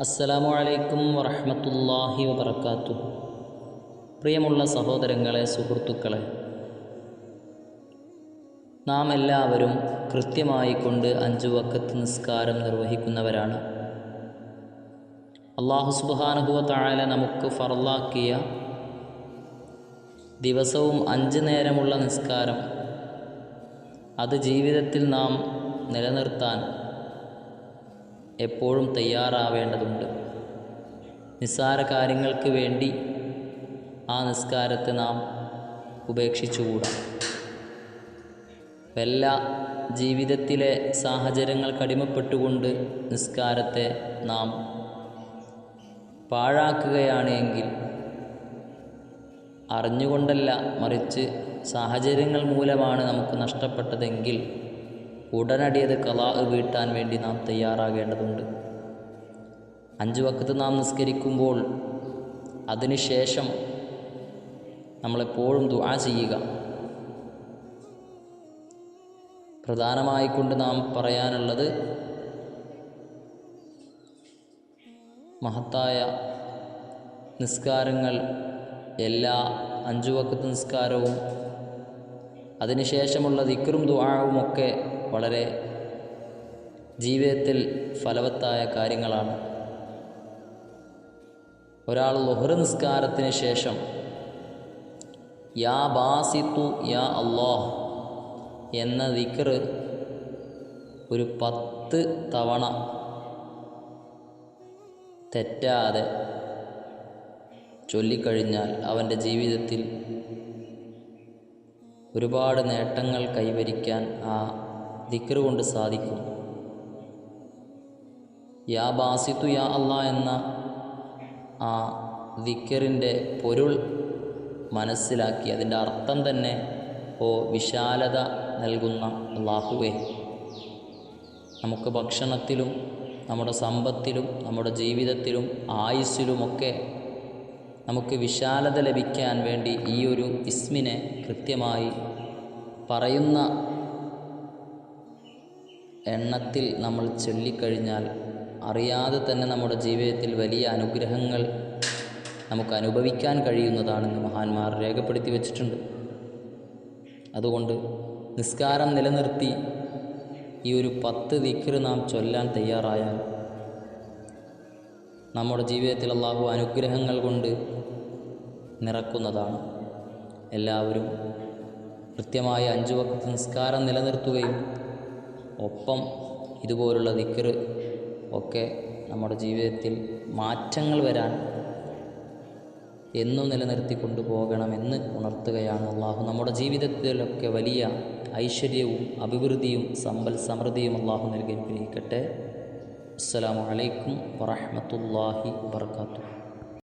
അസ്സലാമു അലൈക്കും വറഹ്മത്തുള്ളാഹി വബർക്കാത്തു പ്രിയമുള്ള സഹോദരങ്ങളെ സുഹൃത്തുക്കളെ നാം എല്ലാവരും കൃത്യമായി കൊണ്ട് അഞ്ചു വക്കത്ത് നിസ്കാരം നിർവഹിക്കുന്നവരാണ്. അള്ളാഹു സുബ്ഹാനഹു താഴല നമുക്ക് ഫറലാക്കിയ ദിവസവും അഞ്ച് നേരമുള്ള നിസ്കാരം അത് ജീവിതത്തിൽ നാം നിലനിർത്താൻ എപ്പോഴും തയ്യാറാവേണ്ടതുണ്ട്. നിസ്സാര കാര്യങ്ങൾക്ക് വേണ്ടി ആ നിസ്കാരത്തെ നാം ഉപേക്ഷിച്ചുകൂടാ. വല്ല ജീവിതത്തിലെ സാഹചര്യങ്ങൾ കടിമപ്പെട്ടുകൊണ്ട് നിസ്കാരത്തെ നാം പാഴാക്കുകയാണ് എങ്കിൽ അറിഞ്ഞുകൊണ്ടല്ല മറിച്ച് സാഹചര്യങ്ങൾ മൂലമാണ് നമുക്ക് നഷ്ടപ്പെട്ടതെങ്കിൽ ഉടനടി അത് കലാ വീട്ടാൻ വേണ്ടി നാം തയ്യാറാകേണ്ടതുണ്ട്. അഞ്ച് വക്കത്ത് നാം നിസ്കരിക്കുമ്പോൾ അതിനുശേഷം നമ്മളെപ്പോഴും ദുആ ചെയ്യുക. പ്രധാനമായിക്കൊണ്ട് നാം പറയാനുള്ളത് മഹത്തായ നിസ്കാരങ്ങൾ എല്ലാ അഞ്ചു വക്കത്ത് നിസ്കാരവും അതിനുശേഷമുള്ള ദിക്റും ദുആവും ഒക്കെ വളരെ ജീവിതത്തിൽ ഫലവത്തായ കാര്യങ്ങളാണ്. ഒരാൾ ലൊഹർ നിസ്കാരത്തിന് ശേഷം യാ ബാസിത്തു യാ അള്ളാഹ് എന്ന ദിക്കർ ഒരു പത്ത് തവണ തെറ്റാതെ ചൊല്ലിക്കഴിഞ്ഞാൽ അവന്റെ ജീവിതത്തിൽ ഒരുപാട് നേട്ടങ്ങൾ കൈവരിക്കാൻ ആ ദിക്ർ കൊണ്ട് സാധിക്കും. യാ ബാസിത്തു യാ അല്ല എന്ന ആ ദിക്കറിന്റെ പൊരുൾ മനസ്സിലാക്കി അതിന്റെ അർത്ഥം തന്നെ ഓ വിശാലത നൽകുന്ന അള്ളാഹുവേ നമുക്ക് ഭക്ഷണത്തിലും നമ്മുടെ സമ്പത്തിലും നമ്മുടെ ജീവിതത്തിലും ആയുസ്സിലുമൊക്കെ നമുക്ക് വിശാലത ലഭിക്കാൻ വേണ്ടി ഈ ഒരു ഇസ്മിനെ കൃത്യമായി പറയുന്ന എണ്ണത്തിൽ നമ്മൾ ചൊല്ലിക്കഴിഞ്ഞാൽ അറിയാതെ തന്നെ നമ്മുടെ ജീവിതത്തിൽ വലിയ അനുഗ്രഹങ്ങൾ നമുക്ക് അനുഭവിക്കാൻ കഴിയുന്നതാണെന്ന് മഹാന്മാർ രേഖപ്പെടുത്തി വച്ചിട്ടുണ്ട്. അതുകൊണ്ട് നിസ്കാരം നിലനിർത്തി ഈ ഒരു പത്ത് ദിക്ർ നാം ചൊല്ലാൻ തയ്യാറായാൽ നമ്മുടെ ജീവിതത്തിൽ അള്ളാഹു അനുഗ്രഹങ്ങൾ കൊണ്ട് നിറക്കുന്നതാണ്. എല്ലാവരും കൃത്യമായ അഞ്ചു വക്ത നിസ്കാരം നിലനിർത്തുകയും ഒപ്പം ഇതുപോലുള്ള ദിക്കർ ഒക്കെ നമ്മുടെ ജീവിതത്തിൽ മാറ്റങ്ങൾ വരാൻ എന്നും നിലനിർത്തി കൊണ്ടുപോകണമെന്ന് ഉണർത്തുകയാണ് അള്ളാഹു. നമ്മുടെ ജീവിതത്തിലൊക്കെ വലിയ ഐശ്വര്യവും അഭിവൃദ്ധിയും സമ്പൽ സമൃദ്ധിയും അള്ളാഹു നൽകി അനുഗ്രഹിക്കട്ടെ. അസ്സലാമു അലൈക്കും വറഹ്മത്തുള്ളാഹി വബർക്കാത്തു